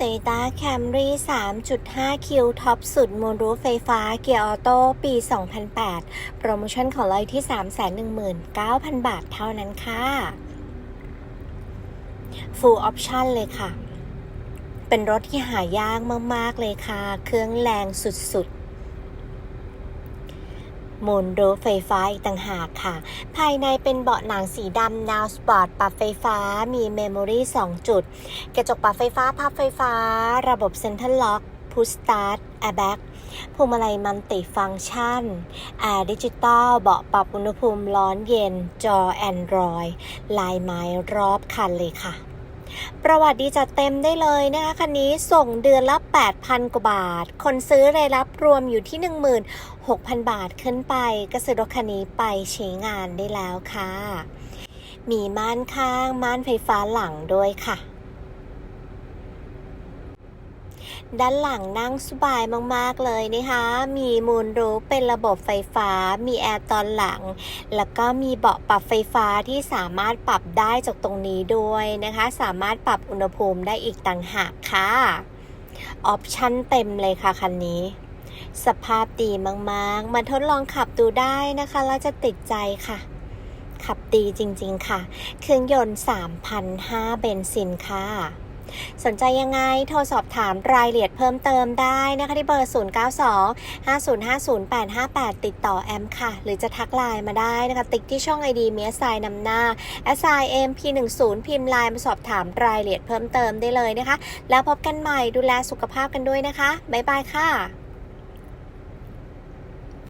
Toyota Camry 3.5 คิว ท็อปสุดมูลรูฟไฟฟ้าเกียร์ออโต้ ปี 2008 โปรโมชั่นของเราอยู่ที่ 319,000 บาทเท่านั้นค่ะ Full Option เลยค่ะ เป็นรถที่หายากมาก ๆ เลยค่ะ เครื่องแรงสุด ๆ มูลรูฟไฟฟ้าอีกต่างหากค่ะ ภายในเป็นเบาะหนังสีดำนาวสปอร์ตปรับไฟฟ้ามีเมมโมรี่2จุด กระจกปรับไฟฟ้าพับไฟฟ้า ระบบเซ็นทรัลล็อกพุชสตาร์ทแอร์แบ็กพวงมาลัยมัลติฟังก์ชันแอร์ดิจิตอลเบาะปรับอุณหภูมิร้อนเย็นจอ Android ลายไม้รอบคันเลยค่ะ ประวัติดีจัดเต็มได้เลยนะคะคันนี้ส่งเดือนละ 8,000 กว่าบาท คนซื้อรายรับรวมอยู่ที่ 16,000 บาทขึ้นไป ก็ซื้อรถคันนี้ไปใช้งานได้แล้วค่ะ มีม่านข้างม่านไฟฟ้าหลังด้วยค่ะ ด้านหลังนั่งสบายมากๆเลยนะคะ มีมูลรูฟเป็นระบบไฟฟ้า มีแอร์ตอนหลัง แล้วก็มีเบาะปรับไฟฟ้าที่สามารถปรับได้จากตรงนี้ด้วยนะคะ สามารถปรับอุณหภูมิได้อีกต่างหากค่ะ ออปชั่นเต็มเลยค่ะคันนี้สภาพดีมากๆ มาทดลองขับดูได้นะคะ แล้วจะติดใจค่ะ ขับดีจริงๆค่ะ เครื่องยนต์3,500เบนซินค่ะ สนใจยังไงโทรสอบถามรายละเอียดเพิ่มเติมได้นะคะที่เบอร์ 092 5050858 ติดต่อแอมค่ะ หรือจะทักไลน์มาได้นะคะ ติ๊กที่ช่อง ID เมียสายนำหน้า s i m p 1 0พิมพ์ไลน์มาสอบถามรายละเอียดเพิ่มเติมได้เลยนะคะ แล้วพบกันใหม่ดูแลสุขภาพกันด้วยนะคะ บ๊ายบายค่ะ